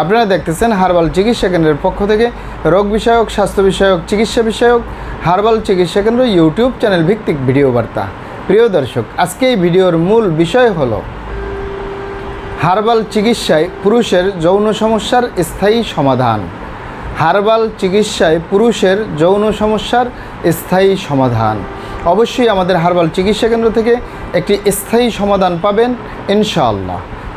আপনারা দেখতেছেন হার্বাল চিকিৎসা কেন্দ্রের পক্ষ থেকে রোগ বিষয়ক, স্বাস্থ্য বিষয়ক, চিকিৎসা বিষয়ক, হার্বাল চিকিৎসা কেন্দ্র ইউটিউব চ্যানেল ভিত্তিক ভিডিও বার্তা। প্রিয় দর্শক, আজকে এই ভিডিওর মূল বিষয় হলো হার্বাল চিকিৎসায় পুরুষের যৌন সমস্যার স্থায়ী সমাধান। হার্বাল চিকিৎসায় পুরুষের যৌন সমস্যার স্থায়ী সমাধান। অবশ্যই আমাদের হার্বাল চিকিৎসা কেন্দ্র থেকে একটি স্থায়ী সমাধান পাবেন, ইনশাআল্লাহ।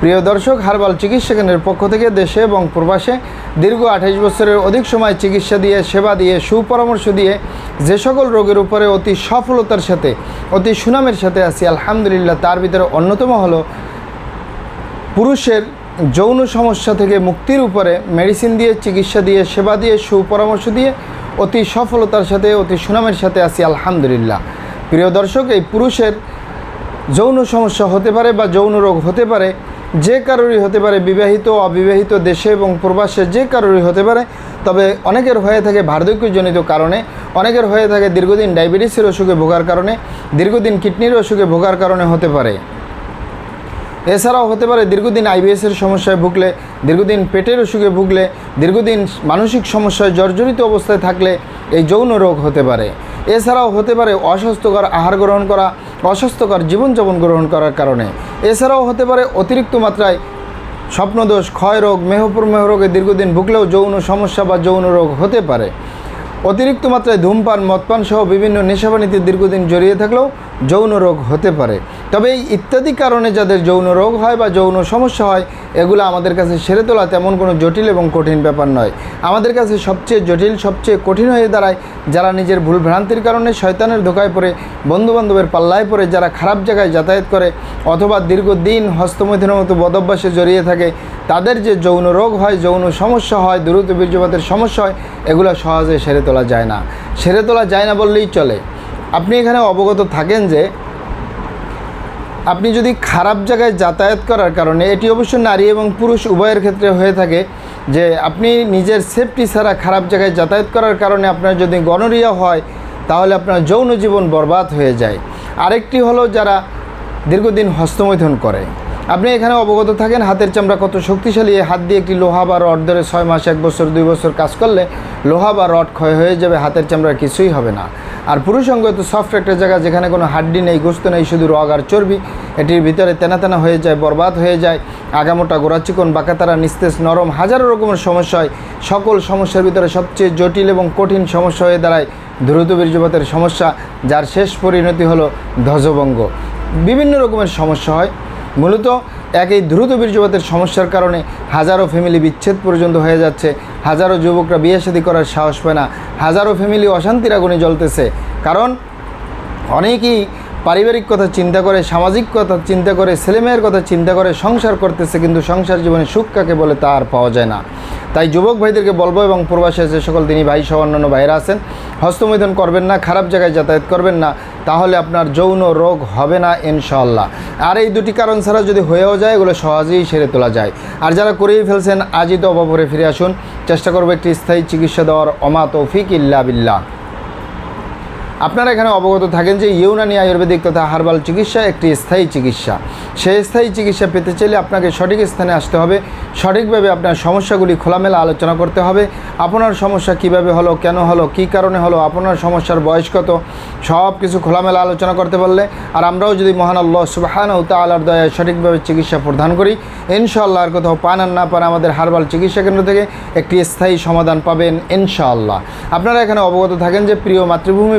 প্রিয় দর্শক, হার্বাল চিকিৎসা কেন্দ্রের পক্ষ থেকে দেশে এবং প্রবাসে দীর্ঘ আঠাইশ বছরের অধিক সময় চিকিৎসা দিয়ে, সেবা দিয়ে, সুপরামর্শ দিয়ে যে সকল রোগের উপরে অতি সফলতার সাথে, অতি সুনামের সাথে আছি, আলহামদুলিল্লাহ, তার ভিতরে অন্যতম হলো পুরুষের যৌন সমস্যা থেকে মুক্তির উপরে মেডিসিন দিয়ে, চিকিৎসা দিয়ে, সেবা দিয়ে, সুপরামর্শ দিয়ে অতি সফলতার সাথে, অতি সুনামের সাথে আছি, আলহামদুলিল্লাহ। প্রিয় দর্শক, এই পুরুষের যৌন সমস্যা হতে পারে বা যৌন রোগ হতে পারে যে কারোরই হতে পারে বিবাহিত অবিবাহিত দেশে এবং প্রবাসে যে কারোরই হতে পারে, তবে অনেকের হয়ে থাকে বার্ধক্যজনিত কারণে, অনেকের হয়ে থাকে দীর্ঘদিন ডায়াবেটিসের অসুখে ভোগার কারণে, দীর্ঘদিন কিডনির অসুখে ভোগার কারণে হতে পারে। এছাড়াও হতে পারে দীর্ঘদিন আইবিএসের সমস্যায় ভুগলে, দীর্ঘদিন পেটের অসুখে ভুগলে, দীর্ঘদিন মানসিক সমস্যায় জর্জরিত অবস্থায় থাকলে এই যৌন রোগ হতে পারে। এছাড়াও হতে পারে অস্বাস্থ্যকর আহার গ্রহণ করা অস্বাস্থ্যকর জীবনযাপন গ্রহণ করার কারণে। এছাড়াও হতে পারে অতিরিক্ত মাত্রায় স্বপ্নদোষ ক্ষয় রোগ মেহপুর মেহ রোগে দীর্ঘদিন ভুগলেও যৌন সমস্যা বা যৌন রোগ হতে পারে। অতিরিক্ত মাত্রায় ধূমপান মদপান সহ বিভিন্ন নেশাবানিতে দীর্ঘদিন জড়িয়ে থাকলেও যৌন রোগ হতে পারে। তবে এই ইত্যাদি কারণে যাদের যৌন রোগ হয় বা যৌন সমস্যা হয়, এগুলো আমাদের কাছে সেরে তোলা তেমন কোনো জটিল এবং কঠিন ব্যাপার নয়। আমাদের কাছে সবচেয়ে জটিল, সবচেয়ে কঠিন হয়ে দাঁড়ায় যারা নিজের ভুল ভ্রান্তির কারণে শয়তানের ধোকায় পড়ে, বন্ধুবান্ধবের পাল্লায় পড়ে, যারা খারাপ জায়গায় যাতায়াত করে অথবা দীর্ঘদিন হস্তমৈথুনের মতো বদভ্যাসে জড়িয়ে থাকে, তাদের যে যৌন রোগ হয়, যৌন সমস্যা হয়, দ্রুত বীর্যপাতের সমস্যা হয়, এগুলো সহজে সেরে তোলা যায় না। সেরে তোলা যায় না বললেই চলে। আপনি এখানে অবগত থাকেন যে আপনি যদি খারাপ জায়গায় যাতায়াত করার কারণে, এটি অবশ্য নারী এবং পুরুষ উভয়ের ক্ষেত্রে হয়ে থাকে, যে আপনি নিজের সেফটি ছাড়া খারাপ জায়গায় যাতায়াত করার কারণে আপনার যদি গণরিয়া হয়, তাহলে আপনার যৌন জীবন বরবাদ হয়ে যায়। আরেকটি হলো যারা দীর্ঘদিন হস্তমৈধন করে। আপনি এখানে অবগত থাকেন, হাতের চামড়া কত শক্তিশালী, এই হাত দিয়ে একটি লোহা বা রড ধরে ছয় মাস, এক বছর, দুই বছর কাজ করলে লোহা বা রড ক্ষয় হয়ে যাবে, হাতের চামড়ার কিছুই হবে না। আর পুরুষ অঙ্গ সফট একটা জায়গা যেখানে কোনো হাড্ডি নেই, গোস্ত নেই, শুধু রগ আর চর্বি, এটির ভিতরে তেনা তেনা হয়ে যায়, বরবাদ হয়ে যায়, আগামোটা গোড়া চিকন বাঁকাতারা নিস্তেজ, নরম, হাজারো রকমের সমস্যা হয়। সকল সমস্যার ভিতরে সবচেয়ে জটিল এবং কঠিন সমস্যা হয়ে দাঁড়ায় দ্রুত বীর্যপাতের সমস্যা, যার শেষ পরিণতি হলো ধ্বজভঙ্গ। বিভিন্ন রকমের সমস্যা হয়। মূলত এক এই দ্রুত বীর্যপাতের সমস্যার কারণে হাজারো ফ্যামিলি বিচ্ছেদ পর্যন্ত হয়ে যাচ্ছে। হাজারো যুবকরা বিয়ে শাদী করার সাহস পায় না। হাজারো ফ্যামিলি অশান্তির আগুনে জ্বলতেছে। কারণ অনেকেই পারিবারিক কথা চিন্তা করে, সামাজিক কথা চিন্তা করে, ছেলেমেয়ের কথা চিন্তা করে, সংসার করতেছে, কিন্তু সংসার জীবনে সুখ কাকে বলে তা আর পাওয়া যায় না। তাই যুবক ভাইদেরকে বলব এবং প্রবাসে যে সকল তিনি ভাই সহ অন্যান্য ভাইরা আছেন হস্তমৈধন করবেন না, খারাপ জায়গায় যাতায়াত করবেন না, তাহলে আপনার যৌন রোগ হবে না ইনশাল্লাহ আর এই দুটি কারণ ছাড়া যদি হয়েও যায়, এগুলো সহজেই সেরে তোলা যায়। আর যারা করেই ফেলছেন আজই তো অভাবরে ফিরে আসুন। চেষ্টা করব একটি স্থায়ী চিকিৎসা দেওয়ার, অমা তৌফিক ইল্লা বিল্লাহ। আপনারা এখানে অবগত থাকেন যে ইউনানি আয়ুর্বেদিক তথা হার্বাল চিকিৎসা একটি স্থায়ী চিকিৎসা। সেই স্থায়ী চিকিৎসা পেতে চাইলে আপনাকে সঠিক স্থানে আসতে হবে। সঠিকভাবে আপনার সমস্যাগুলি খোলামেলা আলোচনা করতে হবে। আপনার সমস্যা কীভাবে হলো, কেন হলো, কি কারণে হলো, আপনার সমস্যার বয়স কত? সব কিছু খোলামেলা আলোচনা করতে পারলে আর আমরাও যদি মহান আল্লাহ সুবাহান ও তালার দয়ায় সঠিকভাবে চিকিৎসা প্রদান করি, ইনশাআল্লাহ আর কোথাও পান আর না পান আমাদের হার্বাল চিকিৎসা কেন্দ্র থেকে একটি স্থায়ী সমাধান পাবেন ইনশাআল্লাহ। আপনারা এখানে অবগত থাকেন যে প্রিয় মাতৃভূমি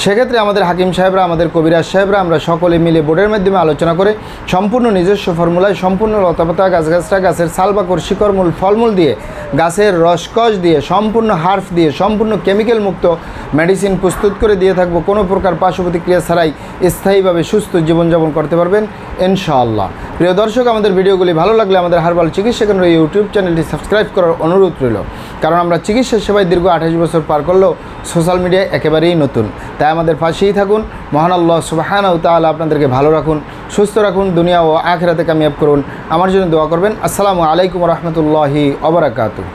সেক্ষেত্রে আমাদের হাকিম সাহেবরা, আমাদের কবিরাজ সাহেবরা, আমরা সকলে মিলে বোর্ডের মাধ্যমে আলোচনা করে সম্পূর্ণ নিজস্ব ফর্মুলায়, সম্পূর্ণ লতাপাতা গাছগাছরা গাছের সালবাকর শিকড় মূল ফলমূল দিয়ে, গাছের রসকস দিয়ে, সম্পূর্ণ হার্ফ দিয়ে, সম্পূর্ণ কেমিক্যাল মুক্ত মেডিসিন প্রস্তুত করে দিয়ে থাকব। কোনো প্রকার পার্শ্ব প্রতিক্রিয়া ছাড়াই স্থায়ীভাবে সুস্থ জীবনযাপন করতে পারবেন ইনশাআল্লাহ। প্রিয় দর্শক, আমাদের ভিডিওগুলি ভালো লাগলে আমাদের হার্বাল চিকিৎসা কেন্দ্র ইউটিউব চ্যানেলটি সাবস্ক্রাইব করার অনুরোধ রইল। কারণ আমরা চিকিৎসা সেবায় দীর্ঘ আঠাশ বছর পার করলেও সোশ্যাল মিডিয়া একেবারেই নতুন। তাই আমাদের পাশেই থাকুন। মহান আল্লাহ সুবাহান ও তাআলা আপনাদেরকে ভালো রাখুন, সুস্থ রাখুন, দুনিয়া ও আখেরাতে কামিয়াব করুন। আমার জন্য দোয়া করবেন। আসসালামু আলাইকুম রহমতুল্লাহি অবরাকাতু